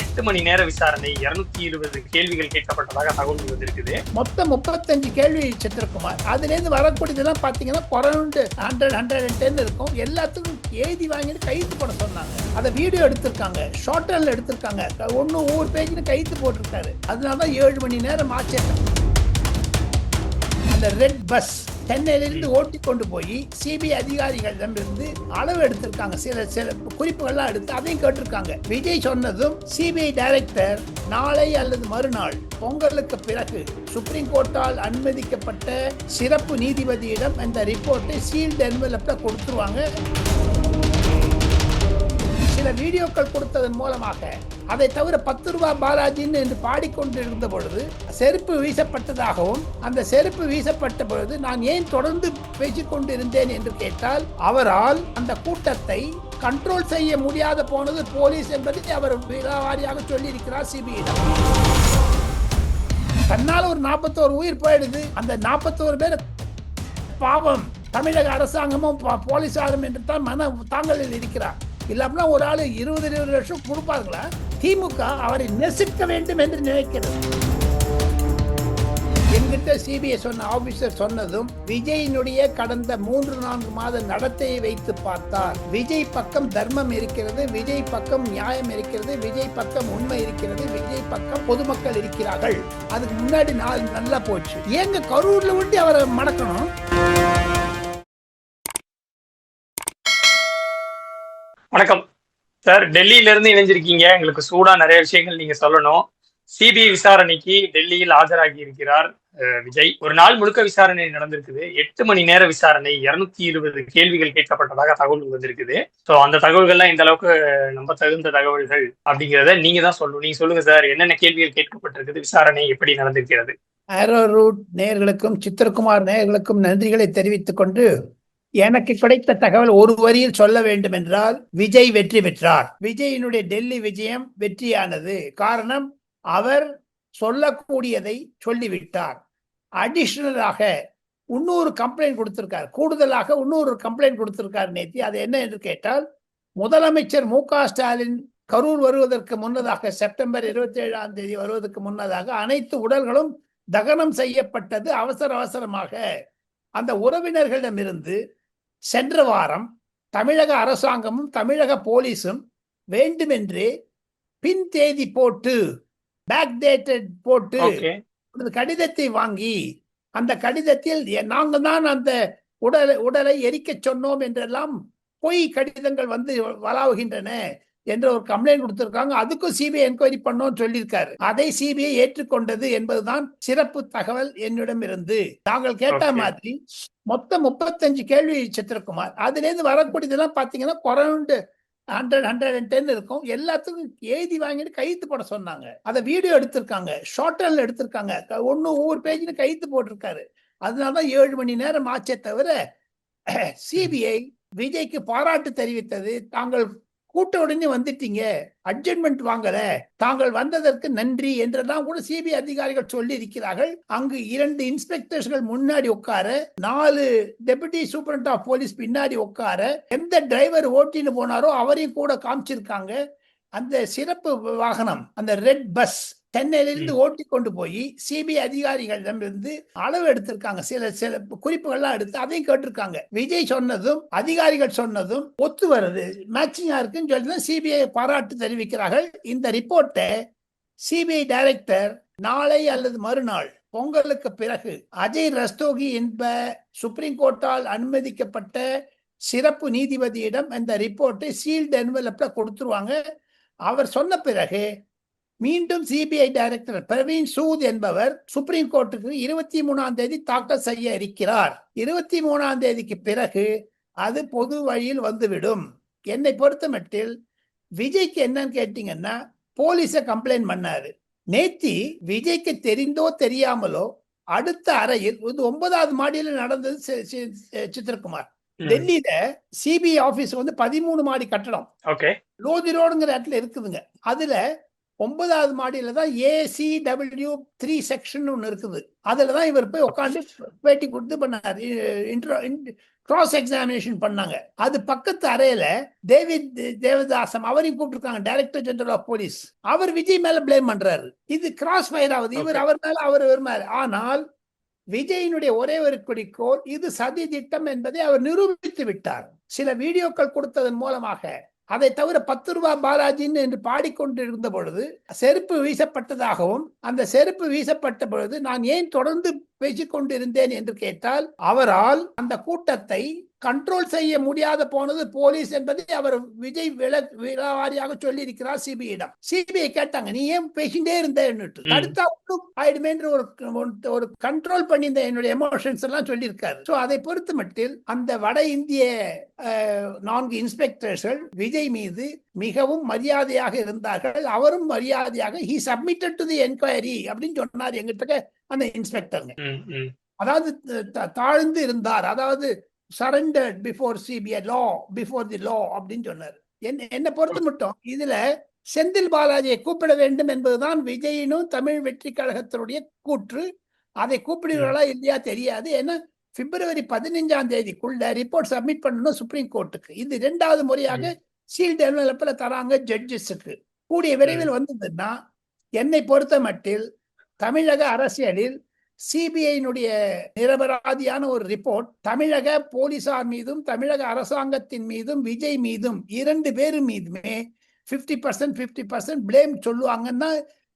எட்டு மணி நேர விசாரணை இருநூத்தி இருபது கேள்விகள் கேட்கப்பட்டதாக தகவல் வந்திருக்குது. மொத்தம் முப்பத்தஞ்சு கேள்வி சித்திரகுமார் அதுலேருந்து வரக்கூடியதெல்லாம் பாத்தீங்கன்னா குறைண்டு ஹண்ட்ரட் ஹண்ட்ரட் டென் இருக்கும். எல்லாத்துக்கும் எழுதி வாங்கிட்டு கைத்து போட சொன்னாங்க. அதை வீடியோ எடுத்திருக்காங்க ஷார்ட்டரில் எடுத்திருக்காங்க. ஒன்னு ஒவ்வொரு பேஜ்னு கைத்து போட்டிருக்காரு. அதனால தான் ஏழு மணி நேரம் ஆச்சு. அந்த ரெட் பஸ் சென்னையிலிருந்து ஓட்டி கொண்டு போய் சிபிஐ அதிகாரிகளிடமிருந்து அளவு எடுத்திருக்காங்க. சில சில குறிப்புகள்லாம் எடுத்து அதையும் கேட்டிருக்காங்க. விஜய் சொன்னதும் சிபிஐ டைரக்டர் நாளை அல்லது மறுநாள் பொங்கலுக்கு பிறகு சுப்ரீம் கோர்ட்டால் அனுமதிக்கப்பட்ட சிறப்பு நீதிபதியிடம் அந்த ரிப்போர்ட்டை சீல்டு என்வலப்ல கொடுத்துருவாங்க. சில வீடியோக்கள் கொடுத்ததன் மூலமாக அதை தவிர பத்து ரூபாய் பாலாஜின்னு என்று பாடிக்கொண்டிருந்த பொழுது செருப்பு வீசப்பட்டதாகவும் அந்த செருப்பு வீசப்பட்ட பொழுது நான் ஏன் தொடர்ந்து பேசிக்கொண்டிருந்தேன் என்று கேட்டால் அவரால் அந்த கூட்டத்தை கண்ட்ரோல் செய்ய முடியாத போனது போலீஸ் என்பதை அவர் விலாவாரியாக சொல்லியிருக்கிறார் சிபிஐடம். தன்னால் ஒரு நாற்பத்தோரு உயிர் போயிடுது. அந்த நாற்பத்தோரு பேர் பாவம் தமிழக அரசாங்கமும் போலீசாரும் என்று தான் மன தாங்கலில் இருக்கிறார். இல்லாமனா ஒரு ஆள் இருபது இருபது லட்சம் கொடுப்பாங்களா? திமுக அவரை நெசுக்க வேண்டும் என்று நினைக்கிறது. என்கிட்ட சிபிஐ சொன்ன ஆபீசர் சொன்னதும் விஜயினுடைய கடந்த மூன்று நான்கு மாத நடத்தையை வைத்து பார்த்தார். விஜய் பக்கம் தர்மம் இருக்கிறது விஜய் பக்கம் நியாயம் இருக்கிறது விஜய் பக்கம் உண்மை இருக்கிறது விஜய் பக்கம் பொதுமக்கள் இருக்கிறார்கள். அதுக்கு முன்னாடி நாள் நல்லா போச்சு. ஏங்க கரூர்ல விட்டு அவரை மடக்கணும் வணக்கம். சார் டெல்லியில இருந்து இணைஞ்சிருக்கீங்க. எங்களுக்கு சூடா நிறைய விஷயங்கள் நீங்க சொல்லணும். சிபிஐ விசாரணைக்கு டெல்லியில் ஆஜராகி இருக்கிறார் அஹ், விஜய். ஒரு நாள் முழுக்க விசாரணை நடந்திருக்குது. எட்டு மணி நேர விசாரணை இருநூத்தி இருபது கேள்விகள் கேட்கப்பட்டதாக தகவல் வந்திருக்குது. ஸோ அந்த தகவல்கள்லாம் இந்த அளவுக்கு நம்ப தகுந்த தகவல்கள் அப்படிங்கிறத நீங்க தான் சொல்லணும். நீங்க சொல்லுங்க சார் என்னென்ன கேள்விகள் கேட்கப்பட்டிருக்குது? விசாரணை எப்படி நடந்திருக்கிறது? ஆரோ ரூட் நேயர்களுக்கும் சித்திரகுமார் நேயர்களுக்கும் நன்றிகளை தெரிவித்துக் கொண்டு எனக்கு கிடைத்த தகவல் ஒரு வரியில் சொல்ல வேண்டும் என்றால் விஜய் வெற்றி பெற்றார். விஜயினுடைய டெல்லி விஜயம் வெற்றியானது. காரணம் அவர் சொல்லக்கூடியதை சொல்லிவிட்டார். அடிஷனலாக இன்னொரு கம்ப்ளைண்ட் கொடுத்திருக்கார். கூடுதலாக இன்னொரு கம்ப்ளைண்ட் கொடுத்திருக்கார் நேத்தி. அது என்ன என்று கேட்டால் முதலமைச்சர் மு ஸ்டாலின் கரூர் வருவதற்கு முன்னதாக செப்டம்பர் இருபத்தி ஏழாம் தேதி வருவதற்கு முன்னதாக அனைத்து உடல்களும் தகனம் செய்யப்பட்டது அவசர அவசரமாக. அந்த உறவினர்களிடமிருந்து சென்ற வாரம் தமிழக அரசாங்கமும் தமிழக போலீஸும் வேண்டுமென்றே பின் தேதி போட்டு பேக் டேட்டட் போட்டு கடிதத்தை வாங்கி அந்த கடிதத்தில் எ- நாங்க தான் அந்த உடலை உடலை எரிக்கச் சொன்னோம் என்றெல்லாம் பொய் கடிதங்கள் வந்து வளாவுகின்றன என்ற ஒரு கம்ப்ளைண்ட் கொடுத்திருக்காங்க. அதுக்கும் சிபிஐ என்கொயரி பண்ணோம்னு சொல்லியிருக்காரு. அதை சிபிஐ ஏற்றுக்கொண்டது என்பதுதான் சிறப்பு தகவல் என்னிடம் இருந்து தாங்கள் கேட்ட. மாதிரி மொத்தம் முப்பத்தஞ்சு கேள்வி சித்திரகுமார் அதுல இருந்து வரக்கூடியதெல்லாம் பாத்தீங்கன்னா குறைண்டு ஹண்ட்ரட் ஹண்ட்ரட் அண்ட் டென் இருக்கும். எல்லாத்துக்கும் எழுதி வாங்கிட்டு கைத்து போட சொன்னாங்க. அதை வீடியோ எடுத்திருக்காங்க. ஷார்ட்டர்ல எடுத்திருக்காங்க. ஒன்னு ஒவ்வொரு பேஜிலும் கைத்து போட்டிருக்காரு. அதனாலதான் ஏழு மணி நேரம் ஆச்சே தவிர சிபிஐ விஜய்க்கு பாராட்டு தெரிவித்தது. தாங்கள் கூட்ட உடனே வந்துட்டீங்க. அட்ஜென்ட்மெண்ட் வாங்கல. தாங்கள் வந்ததற்கு நன்றி என்றெல்லாம் கூட சிபிஐ அதிகாரிகள் சொல்லி இருக்கிறார்கள் அங்கு இரண்டு இன்ஸ்பெக்டர்ஸ்கள் முன்னாடி உட்கார நாலு டெபுட்டி சூப்பரண்ட் ஆஃப் போலீஸ் பின்னாடி உட்கார எந்த டிரைவர் ஓட்டின்னு போனாரோ அவரையும் கூட காமிச்சிருக்காங்க. அந்த சிறப்பு வாகனம் அந்த ரெட் பஸ் சென்னையிலிருந்து ஓட்டி கொண்டு போய் சிபிஐ அதிகாரிகளிடமிருந்து அளவு எடுத்திருக்காங்க. சில சில குறிப்புகள்லாம் எடுத்து அதையும் கேட்டிருக்காங்க. விஜய் சொன்னதும் அதிகாரிகள் சொன்னதும் ஒத்து வருது. மேட்சிங்கா இருக்குன்னு சொல்லி தான் சிபிஐ பாராட்டு தெரிவிக்கிறார்கள். இந்த ரிப்போர்ட்டை சிபிஐ டைரக்டர் நாளை அல்லது மறுநாள் பொங்கலுக்கு பிறகு அஜய் ரஸ்தோகி என்ப சுப்ரீம் கோர்ட்டால் அனுமதிக்கப்பட்ட சிறப்பு நீதிபதியிடம் அந்த ரிப்போர்ட்டை சீல்டு என்வலப்ல கொடுத்துருவாங்க. அவர் சொன்ன பிறகு மீண்டும் சிபிஐ டைரக்டர் பிரவீன் சூத் என்பவர் சுப்ரீம் கோர்ட்டுக்கு இருபத்தி மூணாம் தேதி தாக்கல் செய்ய இருக்கிறார். இருபத்தி மூணாம் தேதிக்கு பிறகு அது பொது வழியில் வந்துவிடும். என்னை பொறுத்தமட்டில் விஜய்க்கு என்னன்னு கேட்டீங்கன்னா போலீஸ கம்ப்ளைண்ட் பண்ணாரு. நேத்தி விஜய்க்கு தெரிந்தோ தெரியாமலோ அடுத்த அறையில் இது ஒன்பதாவது மாடியில் நடந்தது சித்திரகுமார். டெல்லியில சிபிஐ ஆபீஸ் வந்து பதிமூணு மாடி கட்டடம். லோதி ரோடுங்கிற இடத்துல இருக்குதுங்க. அதுல ஒன்பதாவது மாடியில தான் ஏசி டபிள்யூ த்ரீ செக்ஷன் ஒன்று இருக்குது. அதுல தான் இவர் போய் உட்காந்து பேட்டி கொடுத்து பண்ணார். இன்ட்ரோ கிராஸ் எக்ஸாமினேஷன் பண்ணாங்க. அது பக்கத்து அறையில டேவிட் தேவதாசம் அவரையும் கூப்பிட்டுருக்காங்க டைரக்டர் ஜெனரல் ஆஃப் போலீஸ் அவர் விஜய் மேல ப்ளேம் பண்றாரு. இது கிராஸ் ஃபயர் ஆகுது. இவர். அவர் மேல அவர் இவர் மேல ஆனால் விஜயினுடைய ஒரே ஒரு குறிக்கோள் இது சதி திட்டம் என்பதை அவர் நிரூபித்து விட்டார். சில வீடியோக்கள் கொடுத்ததன் மூலமாக அதை தவிர பத்து ரூபாய் பாலாஜின்னு என்று பாடிக்கொண்டிருந்த பொழுது செருப்பு வீசப்பட்டதாகவும் அந்த செருப்பு வீசப்பட்ட பொழுது நான் ஏன் தொடர்ந்து பேசிக்கொண்டிருந்தேன் என்று கேட்டால் அவரால் அந்த கூட்டத்தை கண்ட்ரோல் செய்ய முடியாத போனது போலீஸ் என்பதை அவர் விஜய் விள விழாவாரியாக சொல்லி இருக்கிறார் சிபிஐடம் சிபிஐ கேட்டாங்க நீ ஏன் பேசிட்டே இருந்தேன்னு ம். தடுத்தா ஒண்ணும் ஆயிடுமேன்ற ஒரு ஒரு கண்ட்ரோல் பண்ணியிருந்த என்னுடைய எமோஷன்ஸ் எல்லாம் சொல்லியிருக்காரு. ஸோ அதை பொறுத்த மட்டில் அந்த வட இந்திய நான்கு இன்ஸ்பெக்டர்ஸ்கள் விஜய் மீது மிகவும் மரியாதையாக இருந்தார்கள். அவரும் மரியாதையாக he submitted to the enquiry அப்படின்னு சொன்னார் எங்கிட்ட அந்த இன்ஸ்பெக்டருங்க. அதாவது தாழ்ந்து இருந்தார். அதாவது surrendered before CBI law before the law அப்படின்னு சொன்னார். என்ன என்னை பொறுத்த மட்டும் இதுல செந்தில் பாலாஜியை கூப்பிட வேண்டும் என்பதுதான் விஜயினும் தமிழ் வெற்றி கழகத்தினுடைய கூற்று. அதை கூப்பிடுகிறார்களா இல்லையா தெரியாது. ஏன்னா பிப்ரவரி பதினைஞ்சாம் தேதிக்குள்ள ரிப்போர்ட் சப்மிட் பண்ணணும் சுப்ரீம் கோர்ட்டுக்கு இது இரண்டாவது முறையாக சீல்டு டெவலப்பில் தராங்க ஜட்ஜஸுக்கு கூடிய விரைவில் வந்ததுன்னா என்னை பொறுத்த மட்டில் தமிழக அரசியலில் சிபிஐனுடைய நிரபராதியான ஒரு ரிப்போர்ட் தமிழக போலீசார் மீதும் தமிழக அரசாங்கத்தின் மீதும் விஜய் மீதும் இரண்டு பேரும் மீதுமே 50% பர்சன்ட் பிப்டி பர்சன்ட் பிளேம் சொல்லுவாங்கன்னா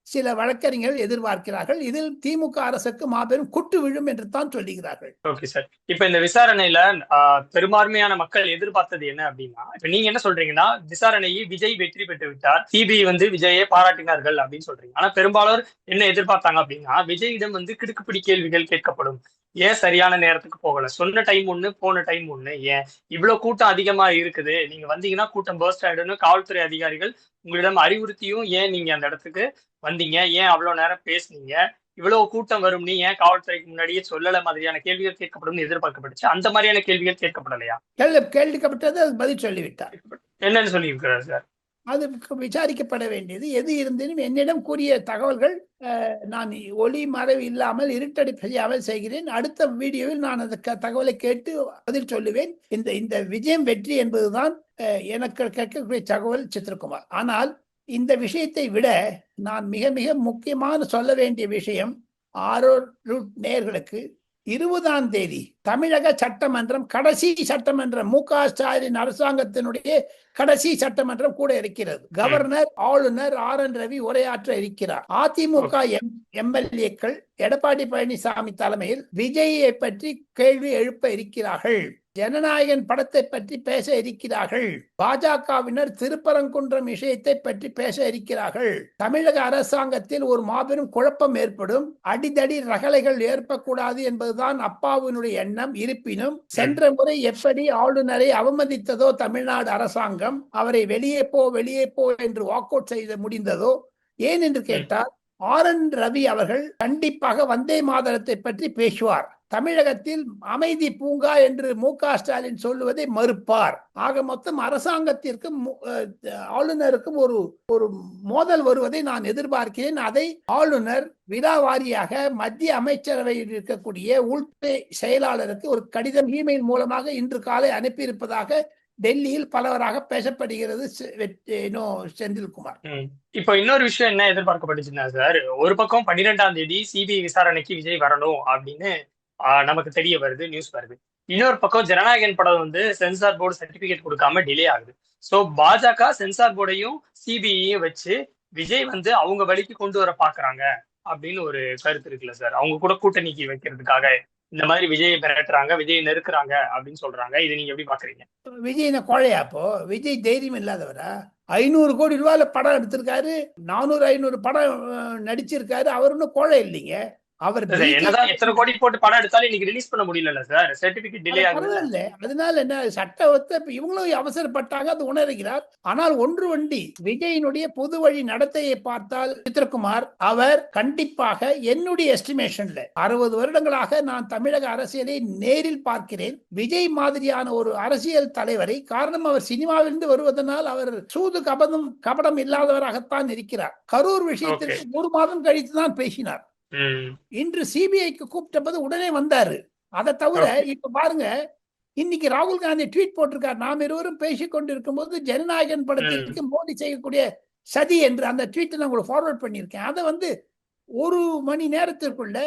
சில வழக்கறிஞர்கள் எதிர்பார்க்கிறார்கள் இதில் திமுக அரசுக்கு மாபெரும் குட்டு விழும் என்று தான் சொல்லுகிறார்கள். ஓகே சார் இப்ப இந்த விசாரணையில ஆஹ், பெரும்பான்மையான மக்கள் எதிர்பார்த்தது என்ன அப்படின்னா இப்ப நீங்க என்ன சொல்றீங்கன்னா விசாரணையை விஜய் வெற்றி பெற்று விட்டார் சிபிஐ வந்து விஜயை பாராட்டினார்கள் அப்படின்னு சொல்றீங்க. ஆனா பெரும்பாலோர் என்ன எதிர்பார்த்தாங்க அப்படின்னா விஜயிடம் வந்து கிடுக்குப்பிடி கேள்விகள் கேட்கப்படும். ஏன் சரியான நேரத்துக்கு போகல? சொன்ன டைம் ஒண்ணு போன டைம் ஒண்ணு. ஏன்? இவ்வளவு கூட்டம் அதிகமா இருக்குது. நீங்க வந்தீங்கன்னா கூட்டம் பர்ஸ்ட் ஆயிடும்னு காவல்துறை அதிகாரிகள் உங்களிடம் அறிவுறுத்தியும் ஏன் நீங்க அந்த இடத்துக்கு வந்தீங்க? ஏன் அவ்வளவு நேரம் பேசுனீங்க? இவ்வளவு கூட்டம் வரும் நீ ஏன் காவல்துறைக்கு முன்னாடியே சொல்லல மாதிரியான கேள்விகள் கேட்கப்படும் எதிர்பார்க்கப்பட்டுச்சு அந்த மாதிரியான கேள்விகள் கேட்கப்படலையா? கேள்வி கேள்விக்கப்பட்டது பதில் சொல்லிவிட்டார். என்னன்னு சொல்லியிருக்கிறார் சார்? அதுக்கு விசாரிக்கப்பட வேண்டியது. எது இருந்தேனும் என்னிடம் கூறிய தகவல்கள் நான் ஒளி மறைவு இல்லாமல் இருட்டடி செய்யாமல் செய்கிறேன். அடுத்த வீடியோவில் நான் அந்த க- தகவலை கேட்டு பதில் சொல்லுவேன். இந்த இந்த விஜயம் வெற்றி என்பதுதான் எனக்கு கேட்கக்கூடிய தகவல் சித்திரகுமார். ஆனால் இந்த விஷயத்தை விட நான் மிக மிக முக்கியமான சொல்ல வேண்டிய விஷயம் ஆரோர் நேர்களுக்கு இருபதாம் தேதி தமிழக சட்டமன்றம் கடைசி சட்டமன்றம் மு க ஸ்டாலின் அரசாங்கத்தினுடைய கடைசி சட்டமன்றம் கூட இருக்கிறது. கவர்னர் ஆளுநர் ஆர் என் ரவி உரையாற்ற இருக்கிறார். அதிமுக எம் எம்எல்ஏக்கள் எடப்பாடி பழனிசாமி தலைமையில் விஜயை பற்றி கேள்வி எழுப்ப இருக்கிறார்கள். ஜனநாயகன் படத்தை பற்றி பேச இருக்கிறார்கள். பாஜகவினர் திருப்பரங்குன்றம் விஷயத்தை பற்றி பேச இருக்கிறார்கள். தமிழக அரசாங்கத்தில் ஒரு மாபெரும் குழப்பம் ஏற்படும். அடிதடி ரகளைகள் ஏற்படக்கூடாது என்பதுதான் அப்பாவினுடைய எண்ணம். இருப்பினும் சென்ற முறை எப்படி ஆளுநரை அவமதித்ததோ தமிழ்நாடு அரசாங்கம் அவரை வெளியே போ வெளியே போ என்று வாக் அவுட் முடிந்ததோ ஏன் என்று கேட்டால் ஆர் என் ரவி அவர்கள் கண்டிப்பாக வந்தே மாதரத்தை பற்றி பேசுவார். தமிழகத்தில் அமைதி பூங்கா என்று மு க ஸ்டாலின் சொல்லுவதை மறுப்பார். ஆக மொத்தம் அரசாங்கத்திற்கும் ஆளுநருக்கும் ஒரு ஒரு மோதல் வருவதை நான் எதிர்பார்க்கிறேன். அதை ஆளுநர் விழாவாரியாக மத்திய அமைச்சரவையில் இருக்கக்கூடிய உள்துறை செயலாளருக்கு ஒரு கடிதம் இமெயில் மூலமாக இன்று காலை அனுப்பியிருப்பதாக டெல்லியில் பலவராக பேசப்படுகிறது செ- செந்தில்குமார். இப்போ இன்னொரு விஷயம் என்ன எதிர்பார்க்கப்பட்டுச்சுன்னா சார் ஒரு பக்கம் பன்னிரெண்டாம் தேதி சிபிஐ விசாரணைக்கு விஜய் வரணும் அப்படின்னு ஆஹ், நமக்கு தெரிய வருது நியூஸ் வருது. இன்னொரு பக்கம் ஜனநாயகன் படம் வந்து சென்சார் போர்டு சர்டிபிகேட் கொடுக்காம டிலே ஆகுது. சோ பாஜக சென்சார் போர்டையும் சிபிஐயும் வச்சு விஜய் வந்து அவங்க வழிக்கு கொண்டு வர பாக்குறாங்க அப்படின்னு ஒரு கருத்து இருக்குல்ல சார். அவங்க கூட கூட்டணிக்கு வைக்கிறதுக்காக இந்த மாதிரி விஜயை மிரட்டுறாங்க விஜயை நெருக்குறாங்க அப்படின்னு சொல்றாங்க. இது நீங்க எப்படி பாக்குறீங்க? விஜய் என்ன கோழையா அப்போ விஜய் தைரியம் இல்லாதவரா? ஐநூறு கோடி ரூபாயில படம் எடுத்திருக்காரு நானூறு ஐநூறு படம் நடிச்சிருக்காரு அவர் ஒன்றும் கோழை இல்லைங்க. அவர் சார், என்னதான் எத்தனை கோடி போட்டு படம் எடுத்தாலும் இன்னைக்கு ரிலீஸ் பண்ண முடியல சார். சர்டிபிகேட் டிலே அது ஆகுது பரவாயில்ல. அதனால என்ன இப்ப இவங்களும் அவசரப்பட்டாங்க அது உணர்கிறார். ஆனால் ஒன்று வண்டி விஜயினுடைய பொது வழி நடத்தையை பார்த்தால் சித்திரகுமார் அவர் கண்டிப்பாக என்னுடைய எஸ்டிமேஷன்ல அறுபது வருடங்களாக நான் தமிழக அரசியலை நேரில் பார்க்கிறேன். விஜய் மாதிரியான ஒரு அரசியல் தலைவரை காரணம் அவர் சினிமாவிலிருந்து வருவதனால் அவர் சூது கபதம் கபடம் இல்லாதவராகத்தான் இருக்கிறார். கரூர் விஷயத்திற்கு ஒரு மாதம் கழித்து தான் பேசினார். இன்று சிபிஐக்கு கூப்பிட்ட போது உடனே வந்தாரு. அதை தவிர. இப்ப பாருங்க இன்னைக்கு ராகுல் காந்தி ட்வீட் போட்டிருக்கார். நாம் இருவரும் பேசிக் கொண்டிருக்கும் போது ஜனநாயகன் படத்திற்கு மோடி செய்யக்கூடிய சதி என்று அந்த ட்வீட்டை நான் உங்களுக்கு ஃபார்வர்ட் பண்ணியிருக்கேன். அதை வந்து ஒரு மணி நேரத்திற்குள்ள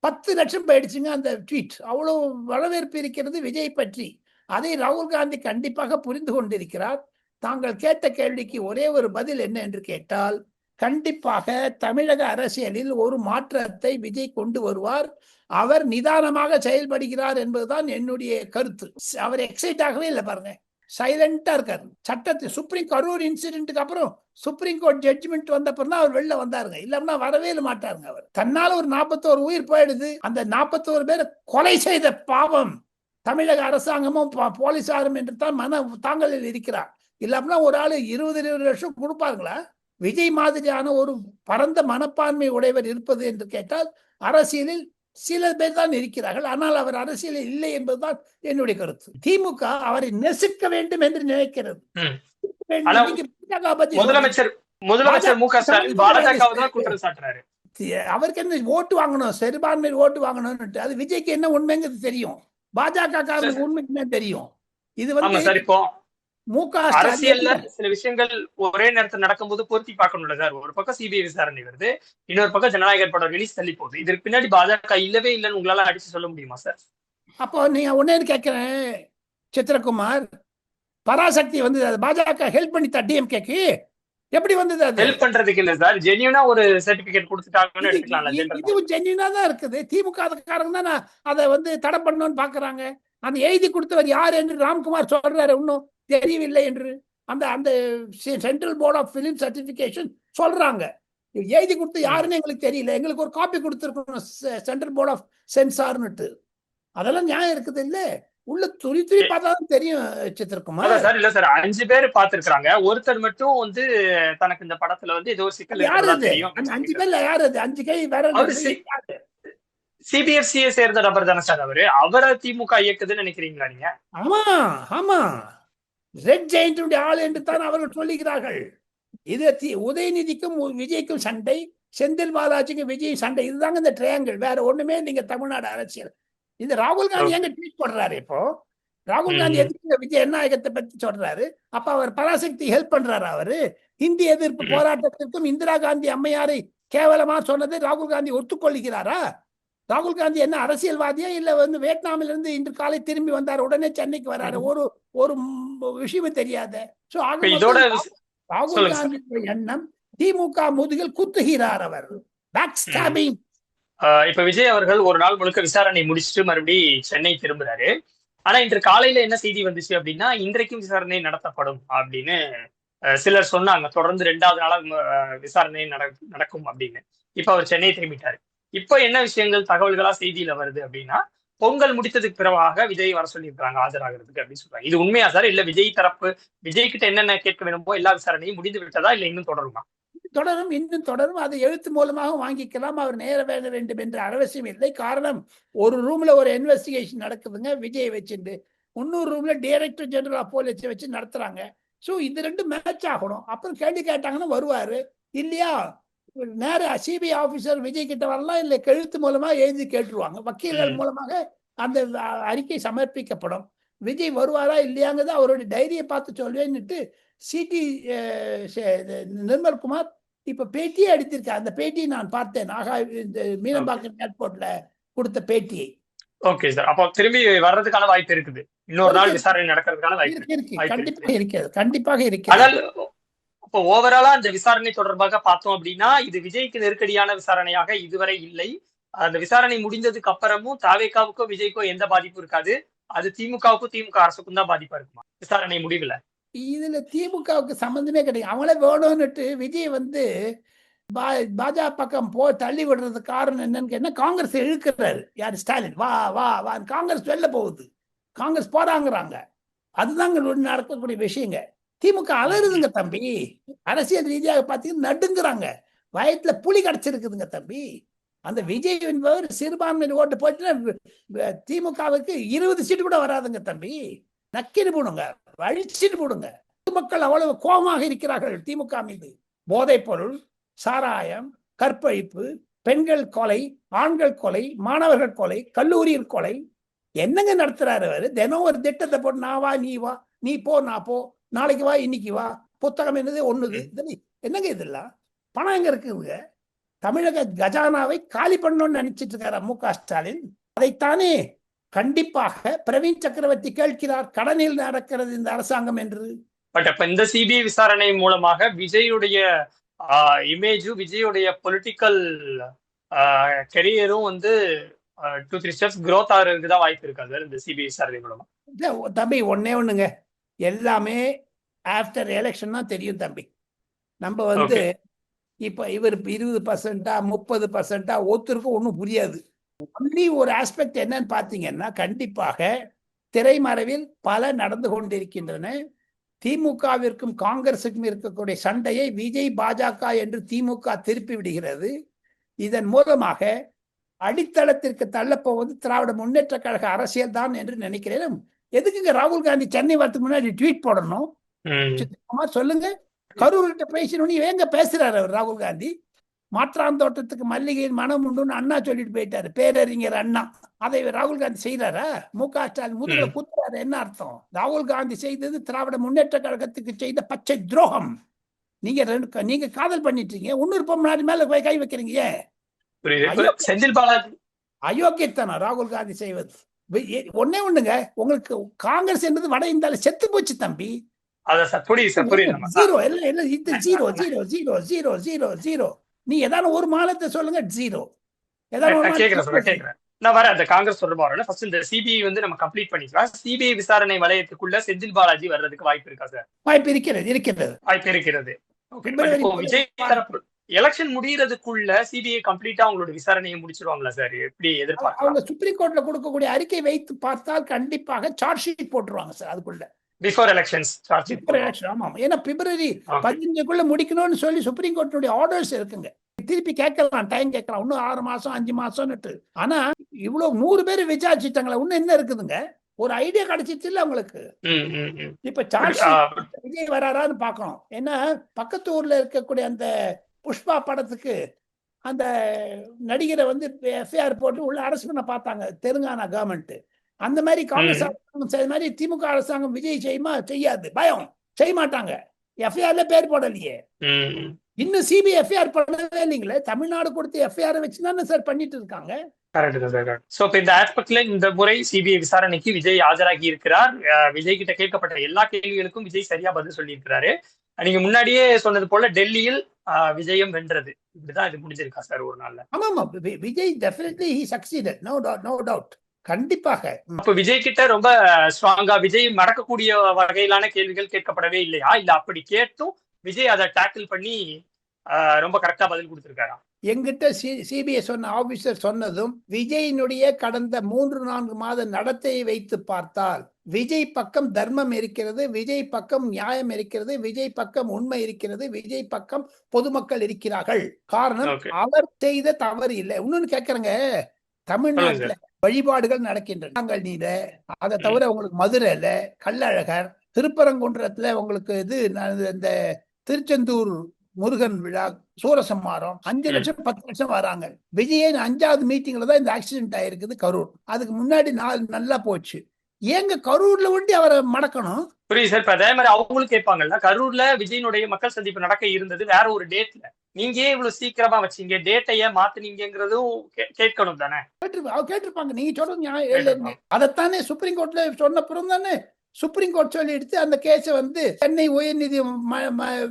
பத்து லட்சம் போயிடுச்சுங்க அந்த ட்வீட். அவ்வளவு வரவேற்பு இருக்கிறது விஜய் பற்றி. அதை ராகுல் காந்தி கண்டிப்பாக புரிந்து கொண்டிருக்கிறார். தாங்கள் கேட்ட கேள்விக்கு ஒரே ஒரு பதில் என்ன என்று கேட்டால் கண்டிப்பாக தமிழக அரசியலில் ஒரு மாற்றத்தை விஜய் கொண்டு வருவார். அவர் நிதானமாக செயல்படுகிறார் என்பதுதான் என்னுடைய கருத்து. அவர் எக்ஸைட் ஆகவே இல்லை பாருங்க. சைலண்டா இருக்கார். சட்டத்தை சுப்ரீம் கரூர் இன்சிடென்ட்டுக்கு அப்புறம் சுப்ரீம் கோர்ட் ஜட்ஜ்மெண்ட் வந்தப்பறம் தான் அவர் வெளில வந்தாருங்க. இல்லைன்னா வரவே இல்லை மாட்டாருங்க அவர். தன்னால ஒரு நாற்பத்தோரு உயிர் போயிடுது. அந்த நாற்பத்தோரு பேரை கொலை செய்த பாவம் தமிழக அரசாங்கமும் போலீசாரும் என்று தான் மன தாங்கலில் இருக்கிறார். இல்லாமனா ஒரு ஆள் இருபது இருபது லட்சம் கொடுப்பாருங்களா? விஜய் மாதிரியான ஒரு பரந்த மனப்பான்மை உடையவர் இருப்பது என்று கேட்டால் அரசியலில் சில பேர் தான் இருக்கிறார்கள். ஆனால் அவர் அரசியலில் இல்லை என்பதுதான் என்னுடைய கருத்து. திமுக அவரை நெசுக்க வேண்டும் என்று நினைக்கிறது. முதலமைச்சர் மு க ஸ்டாலின் அவருக்கு என்ன ஓட்டு வாங்கணும்? சிறுபான்மையில் ஓட்டு வாங்கணும்னு அது விஜய்க்கு என்ன உண்மைங்கிறது தெரியும். பாஜக உண்மை என்ன தெரியும். இது வந்து அரசியல்ல சில விஷயங்கள் ஒரே நேரத்தில் நடக்கும்போது பொருத்தி பார்க்கணும்ல சார். ஒரு பக்கம் சிபிஐ விசாரணை வருது இன்னொரு பக்கம் ஜனநாயகர் படம் ரிலீஸ் தள்ளி போகுது. இதற்கு பின்னாடி பாஜக இல்லவே இல்லைன்னு உங்களால அடிச்சு சொல்ல முடியுமா சார்? அப்போ நீங்க ஒன்னே கேட்கிறேன் சித்திரகுமார். பராசக்தி வந்து பாஜக ஹெல்ப் பண்ணித்தா டிஎம்கேக்கு எப்படி வந்தது அது? ஹெல்ப் பண்றதுக்கு இல்ல சார். ஜென்யூனா ஒரு சர்டிபிகேட் கொடுத்துட்டாங்கன்னு ஜென்ரல் இதுவும் ஜென்யூனா தான் இருக்குது. திமுக காரங்க தான் அதை வந்து தடை பண்ணணும்னு பாக்குறாங்க அந்த எழுதி கொடுத்தவர் யார் என்று ராம்குமார் சொல்றாரு இன்னும். தெரியவில்லை என்று அந்த அந்த central board of film certification சொல்றாங்க. எழுதி கொடுத்து யாருன்னு எங்களுக்கு தெரியல. எங்களுக்கு ஒரு காப்பி கொடுத்துருக்கணும் சென்ட்ரல் போர்ட் ஆஃப் சென்சார்னுட்டு அதெல்லாம் நியாயம் இருக்குது இல்ல? உள்ள துரி துரி பார்த்தா தெரியும் அதான் சார் இல்ல சார் அஞ்சு பேர் பாத்துருக்காங்க ஒருத்தர் மட்டும் வந்து தனக்கு இந்த படத்துல வந்து ஏதோ ஒரு சிக்கல் யாரு அது? அஞ்சு பேர்ல யாரு அது? அஞ்சு கை வேற சிபிஎஃப்சியை சேர்ந்த நபர் தானே சார் அவரு? அவரை திமுக இயக்குதுன்னு நினைக்கிறீங்களா நீங்க? ஆமா ஆமா. ரெட் ஜெயின்டுடைய ஆள் என்று தான் அவர்கள் சொல்லுகிறார்கள். இது உதயநிதிக்கும் விஜய்க்கும் சண்டை செந்தில் பாலாஜிக்கும் விஜய் சண்டை. இதுதாங்க இந்த ட்ரையாங்கிள் வேற ஒண்ணுமே நீங்க தமிழ்நாடு அரசியல். இது ராகுல் காந்தி எங்க ட்வீட் பண்றாரு இப்போ? ராகுல் காந்தி. எதுக்கு விஜய் நாயகத்தை பத்தி சொல்றாரு? அப்ப அவர் பராசக்தி ஹெல்ப் பண்றாரு அவரு. இந்தி எதிர்ப்பு. போராட்டத்திற்கும் இந்திரா காந்தி அம்மையாரை கேவலமா சொன்னதை ராகுல் காந்தி ஒத்துக்கொள்கிறாரா ராகுல் காந்தி என்ன அரசியல்வாதியா இல்ல வந்து வியட்நாமில இருந்து இன்று காலை திரும்பி வந்தார் உடனே சென்னைக்கு வராரு? ஒரு ஒரு விஷயமும் தெரியாத. சோ ராகுல். காந்தியுடைய எண்ணம் திமுக முதுகில் குத்துகிறார் அவர். பேக் ஸ்டாபிங் இப்ப விஜய் அவர்கள் ஒரு நாள் முழுக்க விசாரணை முடிச்சுட்டு மறுபடி சென்னை திரும்புறாரு. ஆனா இன்று காலையில என்ன செய்தி வந்துச்சு அப்படின்னா இன்றைக்கும் விசாரணை நடத்தப்படும் அப்படின்னு சிலர் சொன்னாங்க. தொடர்ந்து ரெண்டாவது நாளா விசாரணை நட- நடக்கும் அப்படின்னு. இப்ப அவர் சென்னை திரும்பிட்டாரு. இப்ப என்ன விஷயங்கள் தகவல்களா செய்தியில வருது அப்படின்னா பொங்கல் முடித்ததுக்கு பிறவாக விஜய் வர சொல்லியிருக்காங்க ஆஜராகிறதுக்கு அப்படின்னு சொல்றாங்க. இது உண்மையா சார்? இல்ல விஜய் தரப்பு விஜய் கிட்ட என்னென்ன கேட்க வேணுமோ எல்லா விசாரணையும் முடிந்து விட்டதா? இல்ல இன்னும் தொடருமா? தொடரும் இன்னும் தொடரும். அதை எழுத்து மூலமாக வாங்கிக்கலாம். அவர் நேர வேக வேண்டும் என்ற அவசியம் இல்லை. காரணம் ஒரு ரூம்ல ஒரு இன்வெஸ்டிகேஷன் நடக்குதுங்க. விஜய் வச்சுட்டு இன்னொரு ரூம்ல டைரக்டர் ஜெனரல் ஆஃப் போலீஸ் வச்சு நடத்துறாங்க. ஸோ இது ரெண்டும் மேட்ச் ஆகணும். அப்புறம் கேள்வி கேட்டாங்கன்னா வருவாரு. இல்லையா? நேர சிபிஐ ஆபீசர் விஜய் கிட்ட வரலாம் இல்லை கழுத்து மூலமா எழுதி கேட்டுருவாங்க. வக்கீல்கள். மூலமாக அந்த அறிக்கை சமர்ப்பிக்கப்படும். விஜய் வருவாரா இல்லையாங்கிறது அவருடைய டைரியை பார்த்து சொல்வேன்னுட்டு சிடி நிர்மல்குமார் இப்ப பேட்டியே எடுத்திருக்கார் அந்த பேட்டியை நான் பார்த்தேன். ஆகா இந்த மீனம்பாக்கம் ஏர்போர்ட்ல கொடுத்த பேட்டியை. Okay sir. அப்போ திரும்பி வர்றதுக்கான வாய்ப்பு இருக்குது. இன்னொரு நாள் இருக்கு. விசாரணை நடக்கிறதுக்கான வாய்ப்பு இருக்கு. இருக்கு கண்டிப்பாக இருக்கிறது கண்டிப்பாக இருக்கிறது அப்போ ஓவராலா அந்த விசாரணை தொடர்பாக பார்த்தோம் அப்படின்னா இது விஜய்க்கு நெருக்கடியான விசாரணையாக இதுவரை இல்லை. அந்த விசாரணை முடிந்ததுக்கு அப்புறமும் தாவேக்காவுக்கோ விஜய்க்கோ எந்த பாதிப்பும் இருக்காது. அது திமுகவுக்கும் திமுக அரசுக்கும் தான் பாதிப்பா இருக்குமா? விசாரணை முடிவுல. இதுல திமுகவுக்கு சம்பந்தமே கிடையாது. அவங்களே வேணும்னுட்டு விஜய் வந்து பா- பாஜக பக்கம் போ தள்ளி விடுறது காரணம் என்னன்னு கேட்டா காங்கிரஸ் இழுக்கிறாரு. யார்? ஸ்டாலின். வா வா வா. காங்கிரஸ் வெளில போகுது. காங்கிரஸ் போறாங்கிறாங்க. அதுதாங்க நடக்கக்கூடிய விஷயங்க. திமுக அலறுதுங்க தம்பி. அரசியல் ரீதியாக பார்த்தீங்கன்னா நடுங்குறாங்க. வயத்துல புலி கிடைச்சிருக்குதுங்க தம்பி. அந்த விஜய் என்பவர் சிறுபான்மையின் ஓட்டு போச்சுன்னா திமுகவுக்கு இருபது சீட்டு கூட வராதுங்க தம்பி. நக்கிட்டு போடுங்க அழிச்சிட்டு போடுங்க. மக்கள் அவ்வளவு கோபமாக இருக்கிறார்கள் திமுக மீது. போதைப் பொருள் சாராயம் கற்பழிப்பு பெண்கள் கொலை ஆண்கள் கொலை மாணவர்கள் கொலை கல்லூரியில் கொலை. என்னங்க நடத்துறாரு அவரு? தினம் ஒரு திட்டத்தை போட்டு நான் வா நீ வா நீ போ நான் போ. நாளைக்கு வா இன்னைக்கு வா புத்தகம் என்னது ஒண்ணுது. என்னங்க இதெல்லாம்? பணம் எங்க இருக்குங்க தமிழக கஜானாவை காலி பண்ணணும்னு நினைச்சிட்டு இருக்காரா மு க ஸ்டாலின். அதைத்தானே கண்டிப்பாக பிரவீன் சக்கரவர்த்தி கேட்கிறார் கடனில் நடக்கிறது இந்த அரசாங்கம் என்று. பட் அப்ப இந்த சிபிஐ விசாரணை மூலமாக விஜயுடைய இமேஜும் விஜயுடைய பொலிட்டிக்கல் கெரியரும் வந்து டூ த்ரீ ஸ்டெப்ஸ் growth ஆகிறதுக்கு தான் வாய்ப்பு இருக்கா. சார் இந்த சிபிஐ விசாரணை மூலமா. தம்பி ஒண்ணே ஒண்ணுங்க. எல்லாமே ஆஃப்டர் எலெக்ஷன் தான் தெரியும் தம்பி. நம்ம வந்து இப்ப இவர் இருபது பர்சன்டா முப்பது பர்சன்டா ஒருத்தருக்கும் ஒன்றும் புரியாது. ஒன்லி ஒரு ஆஸ்பெக்ட் என்னன்னு பார்த்தீங்கன்னா கண்டிப்பாக திரைமறைவில் பல நடந்து கொண்டிருக்கின்றன. திமுகவிற்கும் காங்கிரசுக்கும் இருக்கக்கூடிய சண்டையை விஜய் பாஜக என்று திமுக திருப்பி விடுகிறது. இதன் மூலமாக அடித்தளத்திற்கு தள்ளப்போவது திராவிட முன்னேற்ற கழக அரசியல் தான் என்று நினைக்கிறேன். எதுக்குங்க ராகுல் காந்தி சென்னை வரதுக்கு முன்னாடி ட்வீட் போடணும்? ம். சித்தகுமார் சொல்லுங்க. கரூர் கிட்ட பேசணும்னு ஏங்க பேசுறாரு அவர் ராகுல் காந்தி. மாற்றாந்தோட்டத்துக்கு மல்லிகையின் மனம் உண்டுன்னு அண்ணா சொல்லிட்டு போயிட்டாரு. பேரறிஞர் அண்ணா. அதை ராகுல் காந்தி செய்யறாரா மு க ஸ்டாலின் முதுகுல குத்துறாரு என்ன அர்த்தம்? ராகுல் காந்தி செய்தது திராவிட முன்னேற்ற கழகத்துக்கு செய்த பச்சை துரோகம். நீங்க ரெண்டு நீங்க காதல் பண்ணிட்டு இருக்கீங்க இன்னொரு பொம்னாடி மேல போய் கை வைக்கிறீங்க. அயோக்கியத்தனம் ராகுல் காந்தி செய்வது. ஒண்ணே ஒண்ணுங்க. உங்களுக்கு காங்கிரஸ் என்பது வட இந்தியால செத்து போச்சு தம்பி. அத ஜீரோ இது zero zero zero zero zero zero நீ ஏதாவது ஒரு மாநிலத்தை சொல்லுங்க ஜீரோ ஏதாவது கேக்குறேன் கேக்குறேன். நான் வரேன் அந்த காங்கிரஸ் தொடர்பா வரேன் ஃபர்ஸ்ட் இந்த சிபிஐ வந்து நம்ம கம்ப்ளீட் பண்ணிக்கலாம். சிபிஐ விசாரணை வலயத்துக்குள்ள செந்தில் பாலாஜி வர்றதுக்கு வாய்ப்பு இருக்கா சார் வாய்ப்பு இருக்கிறது இருக்கிறது. வாய்ப்பு இருக்கிறது. விஜய் தரப்பு எலெக்ஷன் முடியறதுக்குள்ள சிபிஐ கம்ப்ளீட்டா அவங்களோட விசாரணையை முடிச்சிருவாங்களா சார் எப்படி எதிர்பார்க்கலாம்? அவங்க சுப்ரீம் கோர்ட்ல கொடுக்கக்கூடிய அறிக்கை வைத்து பார்த்தால் கண்டிப்பாக சார்ஜ் ஷீட் போட்டுருவாங்க சார் அதுக்குள்ள. பிஃபோர் எலெக்ஷன்ஸ் ஆமாம் ஏன்னா பிப்ரவரி. பதினஞ்சுக்குள்ள முடிக்கணும்னு சொல்லி சுப்ரீம் கோர்ட்டுடைய ஆர்டர்ஸ் இருக்குங்க. திருப்பி கேட்கலாம் டைம் கேட்கலாம். இன்னும் ஆறு மாசம் அஞ்சு மாசம்னுட்டு. ஆனா இவ்வளவு நூறு பேர் விசாரிச்சுட்டாங்களா இன்னும் என்ன இருக்குதுங்க? ஒரு ஐடியா கிடைச்சிச்சு இல்ல அவங்களுக்கு ம் இப்ப சார்ஜ் விஜய் வராரான்னு பார்க்கணும் ஏன்னா பக்கத்து ஊர்ல இருக்கக்கூடிய அந்த புஷ்பா படத்துக்கு அந்த நடிகரை வந்து எஃப்ஐஆர் போட்டு உள்ள அரசு பண்ண பார்த்தாங்க தெலுங்கானா கவர்மெண்ட் அந்த மாதிரி காங்கிரஸ். அரசாங்கம் செய்த மாதிரி திமுக அரசாங்கம் விஜய் செய்யுமா? செய்யாது. பயம். செய்ய மாட்டாங்க. எஃப்ஐஆர்ல பேர் போடலையே. இன்னும் சிபிஐ எஃப்ஐஆர் பண்ணவே இல்லைங்களே? தமிழ்நாடு கொடுத்து எஃப்ஐஆர் வச்சு தானே சார் பண்ணிட்டு இருக்காங்க? இந்த ஆஸ்பெக்ட்ல இந்த முறை சிபிஐ விசாரணைக்கு விஜய் ஆஜராகி இருக்கிறார். விஜய் கிட்ட கேட்கப்பட்ட எல்லா கேள்விகளுக்கும் விஜய் சரியா பதில் சொல்லியிருக்கிறாரு. நீங்க முன்னாடியே சொன்னது போல டெல்லியில் விஜயம் வென்றது. இப்படிதான் இது முடிஞ்சிருக்கா சார் ஒரு நாள்ல? ஆமா ஆமா Vijay definitely he succeeded no doubt no doubt கண்டிப்பாக. அப்ப விஜய் கிட்ட ரொம்ப ஸ்ட்ராங்கா விஜய் மடக்கக்கூடிய வகையிலான கேள்விகள் கேட்கப்படவே இல்லையா? இல்ல அப்படி கேட்டும் விஜய் அதை டேக்கிள் பண்ணி ரொம்ப கரெக்டா பதில் கொடுத்திருக்காரா? எங்கிட்ட சி சிபிஐ சொன்ன ஆபீசர் சொன்னதும் விஜயினுடைய கடந்த மூன்று நான்கு மாத நடத்தையை வைத்து பார்த்தால் விஜய் பக்கம் தர்மம் இருக்கிறது விஜய் பக்கம் நியாயம் இருக்கிறது விஜய் பக்கம் உண்மை இருக்கிறது விஜய் பக்கம் பொதுமக்கள் இருக்கிறார்கள். காரணம். அவர் செய்த தவறு இல்லை. இன்னொன்னு கேக்குறேங்க தமிழ்நாட்டுல வழிபாடுகள் நடக்கின்றன. நாங்கள் அதை தவிர உங்களுக்கு மதுரையில கள்ளழகர் திருப்பரங்குன்றத்துல உங்களுக்கு இது இந்த திருச்செந்தூர் முருகன் விழா சூரசம்மாரம் அஞ்சு. லட்சம் பத்து லட்சம் வராங்க. விஜயன் அஞ்சாவது மீட்டிங்ல தான் இந்த ஆக்சிடென்ட் ஆயிருக்குது கரூர். அதுக்கு முன்னாடி நாள் நல்லா போச்சு. ஏங்க கரூர்ல ஒண்டி அவரை மடக்கணும்? புரியுது சார் இப்ப அதே மாதிரி அவங்களும் கேட்பாங்கல்ல கரூர்ல விஜயனுடைய மக்கள் சந்திப்பு நடக்க இருந்தது வேற ஒரு டேட்ல நீங்க ஏன் இவ்வளவு சீக்கிரமா வச்சீங்க? டேட்டை ஏன் மாத்துனீங்கிறதும் கேட்கணும் தானே? கேட்டிருப்பாங்க. நீங்க சொல்றது. அதைத்தானே சுப்ரீம் கோர்ட்ல சொன்ன பிறகு தானே சுப்ரீம் கோர்ட் சொல்லி எடுத்து அந்த கேஸை வந்து சென்னை உயர்நீதி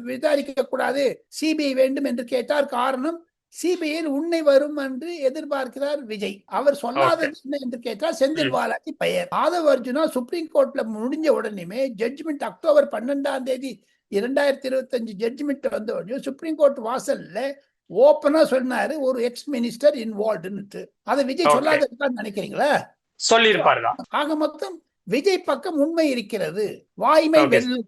விசாரிக்க கூடாது சிபிஐ வேண்டும் என்று கேட்டார். காரணம் சிபிஐயில் உண்மை வரும் என்று எதிர்பார்க்கிறார் விஜய். அவர் சொல்லாதது என்ன என்று கேட்டால் செந்தில். பாலாஜி பெயர். ஆதவ அர்ஜுனா சுப்ரீம் கோர்ட்ல முடிஞ்ச உடனேமே ஜட்ஜ்மெண்ட் அக்டோபர் பன்னெண்டாம் தேதி இரண்டாயிரத்தி இருபத்தஞ்சு ஜட்ஜ்மெண்ட் வந்த உடனே சுப்ரீம் கோர்ட் வாசல்ல ஓப்பனா சொன்னாரு ஒரு எக்ஸ் மினிஸ்டர் இன்வால்வ்டுன்னு அதை விஜய். சொல்லாததுதான் நினைக்கிறீங்களா? சொல்லியிருப்பாருதான். ஆக மொத்தம் விஜய் பக்கம் உண்மை இருக்கிறது. வாய்மை. வெல்லும்.